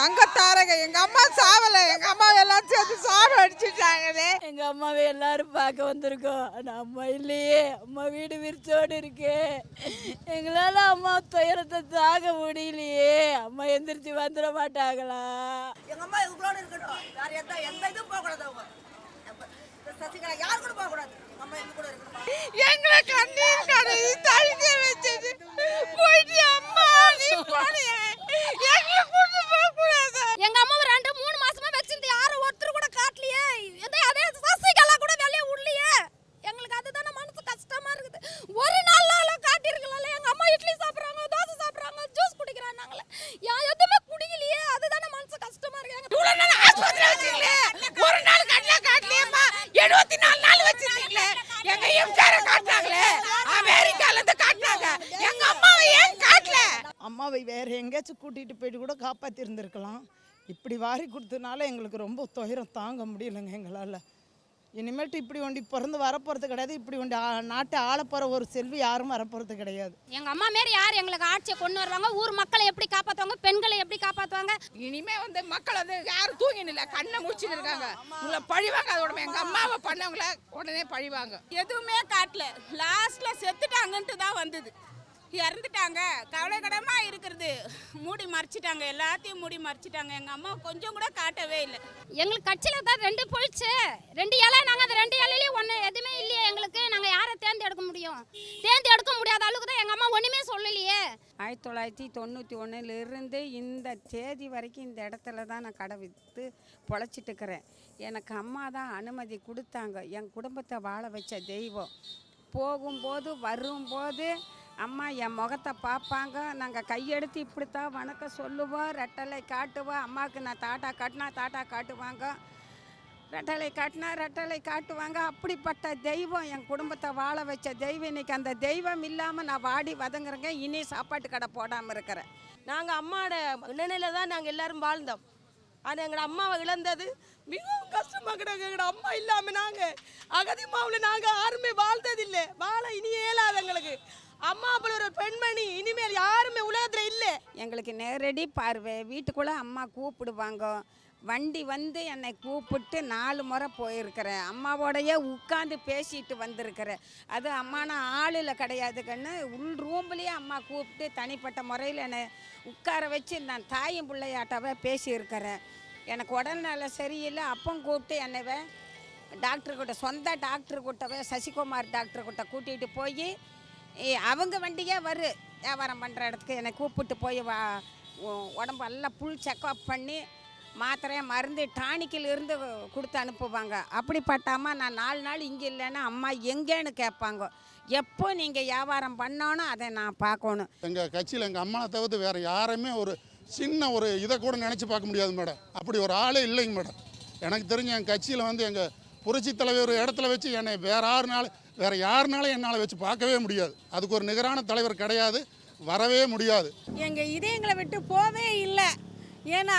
தங்கத்தாரக எங்க அம்மா சாவல. எங்க அம்மா எல்லாம் சேர்த்து சாவ அடிச்சுட்டாங்களே. எங்க அம்மாவை எல்லாரும் பார்க்க வந்திருக்கோம். ஆனா அம்மா இல்லையே. அம்மா வீடு விரிச்சோடு இருக்கு. எங்களால அம்மா துயரத்தை தாங்க முடியலையே. அம்மா எந்திரிச்சு வந்துட மாட்டாங்களா? எங்க அம்மா எங்களோட இருக்கட்டும். வேற எந்த எந்த இதுவும் போகக்கூடாது அவங்க. சசிகலா யாரு கூட போகக்கூடாது? அம்மா எங்க கூட இருக்கணும்? எங்களை கண்ணீர் கடை தழுக்க வச்சது போயிட்டு அம்மா நீ போனியே எங்களை கூட்டு போக கூடாது எங்க அம்மா ரெண்டு மூணு மாசமா வச்சிருந்து யாரும் ஒருத்தர் கூட காட்டலையே அதே அதே சசிகலா கூட வெளியே விடலையே எங்களுக்கு அதுதானே மனசு கஷ்டமா இருக்குது ஒரு நாள் நாள காட்டியிருக்கலாம்ல எங்க அம்மா இட்லி சாப்பிடுறாங்க தோசை சாப்பிடுறாங்க ஜூஸ் குடிக்கிறாங்க நாங்களே யா எதுவுமே குடிக்கலையே அதுதானே மனசு கஷ்டமா இருக்கு எங்க இவ்வளவு நாள் ஆஸ்பத்திரி வச்சிருக்கீங்களே ஒரு நாள் கண்ணா காட்டலையம்மா எழுபத்தி நாலு நாள் வச்சிருக்கீங்களே எங்க எம்ஜிஆர காட்டினாங்களே அமெரிக்கால இருந்து காட்டினாங்க எங்க அம்மாவை ஏன் காட்டல அம்மாவை வேறு எங்கேயாச்சும் கூட்டிகிட்டு போயிட்டு கூட காப்பாற்றி இருந்திருக்கலாம் இப்படி வாரி கொடுத்ததுனால எங்களுக்கு ரொம்ப துயரம் தாங்க முடியலைங்க எங்களால். இனிமேட்டு இப்படி ஒண்டி பிறந்து வரப்போகிறது கிடையாது. இப்படி ஒண்டி நாட்டை ஆளப்போகிற ஒரு செல்வி யாரும் வரப்போகிறது கிடையாது. எங்க அம்மா மாரி யார் எங்களுக்கு ஆட்சியை கொண்டு வருவாங்க? ஊர் மக்களை எப்படி காப்பாத்துவாங்க? பெண்களை எப்படி காப்பாத்துவாங்க? இனிமே வந்து மக்கள் வந்து யாரும் தூங்கின்னு இல்லை கண்ணை முடிச்சுன்னு இருக்காங்க. உங்களை பழிவாங்க அதோட எங்க அம்மாவை பண்ணவங்கள உடனே பழிவாங்க. எதுவுமே காட்டல. லாஸ்ட்ல செத்துட்டாங்கன்ட்டு தான் வந்தது. இறந்துட்டாங்க. கவலைக்கிடமா இருக்கிறது. மூடி மறைச்சிட்டாங்க. எல்லாத்தையும் மூடி மறைச்சிட்டாங்க. எங்க அம்மா கொஞ்சம் கூட காட்டவே இல்லை. எங்களுக்கு கட்சியில தான் ரெண்டு போயிடுச்சு. ரெண்டு இலை நாங்க அந்த ரெண்டு இலையிலயும் ஒண்ணு எதுவுமே இல்லையே எங்களுக்கு. நாங்க யாரை தேர்ந்தெடுக்க முடியும்? தேர்ந்தெடுக்க முடியாத அளவுக்கு தான் எங்க அம்மா ஒண்ணுமே சொல்லலையே. ஆயிரத்தி தொள்ளாயிரத்தி தொண்ணூற்றி ஒன்றிலிருந்து இந்த தேதி வரைக்கும் இந்த இடத்துல தான் நான் கடை விற்று பொழைச்சிட்டு இருக்கிறேன். எனக்கு அம்மா தான் அனுமதி கொடுத்தாங்க. என் குடும்பத்தை வாழ வச்ச தெய்வம். போகும்போது வரும்போது அம்மா என் முகத்தை பார்ப்பாங்க. நாங்கள் கையெடுத்து இப்படித்தான் வணக்கம் சொல்லுவோம். ரெட்டலை காட்டுவோம். அம்மாவுக்கு நான் தாட்டா காட்டினா தாட்டா காட்டுவாங்க. ரெட்டலை காட்டினா ரெட்டலை காட்டுவாங்க. அப்படிப்பட்ட தெய்வம் என் குடும்பத்தை வாழ வச்ச தெய்வம். இன்னைக்கு அந்த தெய்வம் இல்லாமல் நான் வாடி வதங்குறேங்க. இனி சாப்பாட்டு கடை போடாமல் இருக்கிறேன். நாங்கள் அம்மாவோட நினைல தான் நாங்கள் எல்லோரும் வாழ்ந்தோம். ஆனால் எங்களோட அம்மாவை இழந்தது மிகவும் கஷ்டமாக கிடக்கு. எங்களோட அம்மா இல்லாமல் நாங்கள் அகதி மாவில் நாங்கள் யாருமே வாழ்ந்ததில்லை. வாழ இனி அம்மா அப்படி ஒரு பெண்மணி இனிமேல் யாருமே உலகத்தில் இல்லை. எங்களுக்கு நேரடி பார்வை. வீட்டுக்குள்ளே அம்மா கூப்பிடுவாங்க. வண்டி வந்து என்னை கூப்பிட்டு நாலு முறை போயிருக்கிறேன் அம்மாவோடையே உட்காந்து பேசிட்டு வந்திருக்கிறேன் அது அம்மானா ஆளில் கிடையாது கண்ணு உள் ரூம்லேயே அம்மா கூப்பிட்டு தனிப்பட்ட முறையில் என்னை உட்கார வச்சு நான் தாயும் பிள்ளையாட்டாவே பேசியிருக்கிறேன் எனக்கு உடல்நல சரியில்லை. அப்பம் கூப்பிட்டு என்னவே டாக்டர் கிட்ட சொந்த டாக்டர் கூட்டவே சசிகுமார் டாக்டர் கிட்ட கூட்டிகிட்டு போய் அவங்க வண்டியே வரு. வியாபாரம் பண்ணுற இடத்துக்கு என்னை கூப்பிட்டு போய் வா உடம்பு எல்லாம் புல் செக்அப் பண்ணி மாத்திரை மருந்து டானிக்கில் இருந்து கொடுத்து அனுப்புவாங்க. அப்படிப்பட்ட அம்மா நான் நாலு நாள் இங்கே இல்லைன்னா அம்மா எங்கேன்னு கேட்பாங்க. எப்போ நீங்கள் வியாபாரம் பண்ணணும் அதை நான் பார்க்கணும். எங்கள் கட்சியில் எங்கள் அம்மாவை தவிர்த்து வேறு யாருமே ஒரு சின்ன ஒரு இதை கூட நினச்சி பார்க்க முடியாது மேடம். அப்படி ஒரு ஆளே இல்லைங்க மேடம். எனக்கு தெரிஞ்ச என் கட்சியில் வந்து எங்கள் புரட்சி தலைவர் ஒரு இடத்துல வச்சு என்னை வேற யாருனால வேறு யாருனாலும் என்னால் வச்சு பார்க்கவே முடியாது. அதுக்கு ஒரு நிகரான தலைவர் கிடையாது வரவே முடியாது. எங்கள் இதயங்களை விட்டு போவே இல்லை. ஏன்னா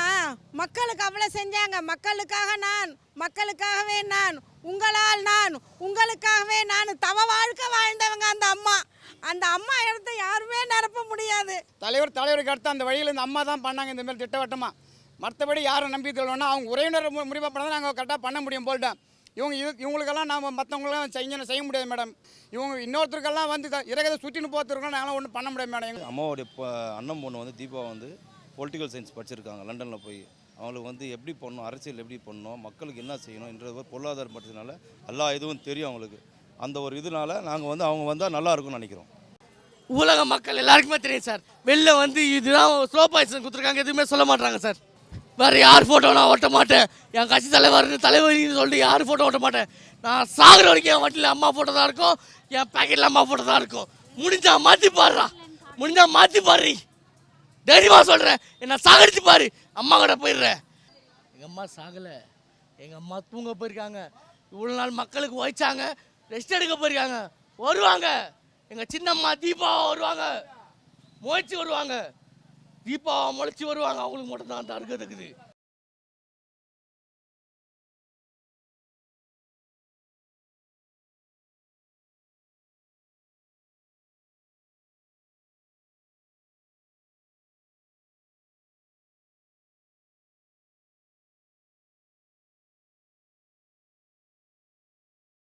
மக்களுக்கு அவ்வளோ செஞ்சாங்க. மக்களுக்காக நான் மக்களுக்காகவே நான் உங்களால் நான் உங்களுக்காகவே நான் தவ வாழ்க்கை வாழ்ந்தவங்க அந்த அம்மா. அந்த அம்மா இடத்த யாருமே நிரப்ப முடியாது. தலைவர் தலைவருக்கு அடுத்து அந்த வழியில் இந்த அம்மா தான் பண்ணாங்க இந்த மாதிரி திட்டவட்டமாக மற்றபடி யாரும் நம்பி சொல்லணும்னா அவங்க உறவினர் மு- முடிவு பண்ணால் நாங்கள் கரெக்டாக பண்ண முடியும் போல்ட்டேன் இவங்க இது இவங்களுக்கெல்லாம் நாம் மற்றவங்களாம் செய்யணும் செய்ய முடியாது மேடம். இவங்க இன்னொருத்தருக்கெல்லாம் வந்து இறகதை சுற்றின்னு போகிறதுக்கெல்லாம் நாங்களாம் ஒன்றும் பண்ண முடியாது மேடம். அம்மாவுடைய அண்ணன் பொண்ணு வந்து தீபா வந்து பொலிட்டிக்கல் சயின்ஸ் படிச்சிருக்காங்க லண்டனில் போய். அவங்களுக்கு வந்து எப்படி பண்ணணும் அரசியல் எப்படி பண்ணணும் மக்களுக்கு என்ன செய்யணும்ன்றது ஒரு பொருளாதாரம் படிச்சதுனால எல்லா இதுவும் தெரியும் அவங்களுக்கு. அந்த ஒரு இதனால நாங்கள் வந்து அவங்க வந்தால் நல்லா இருக்கும்னு நினைக்கிறோம். உலக மக்கள் எல்லாருக்குமே தெரியும் சார். வெளில வந்து இதுதான் ஸ்லோ பாய்சன் கொடுத்துருக்காங்க எதுவுமே சொல்ல மாட்டாங்க சார். வேறு யார் ஃபோட்டோ நான் ஒட்ட மாட்டேன். என் கட்சி தலைவர்னு தலைவரின்னு சொல்லிட்டு யார் ஃபோட்டோ ஓட்ட மாட்டேன். நான் சாகுற வரைக்கும் என் வட்டியில் அம்மா ஃபோட்டோ தான் இருக்கும். என் பேக்கெட்டில் அம்மா ஃபோட்டோ தான் இருக்கும். முடிஞ்சா மாற்றி பாடுறா முடிஞ்சா மாற்றி பாரு. தைரியமாக சொல்கிறேன் என்ன சாகடிச்சு பாரு. அம்மா கூட போயிடுறேன். எங்கள் அம்மா சாகலை. எங்கள் அம்மா தூங்க போயிருக்காங்க. இவ்வளோ நாள் மக்களுக்கு உழைச்சாங்க. ரெஸ்ட் எடுக்க போயிருக்காங்க. வருவாங்க. எங்கள் சின்னம்மா தீபாவை வருவாங்க. முளைச்சி வருவாங்க. தீபா முளைச்சி வருவாங்க. அவங்களுக்கு மட்டும் தான் அந்த அருகதை இருக்குது.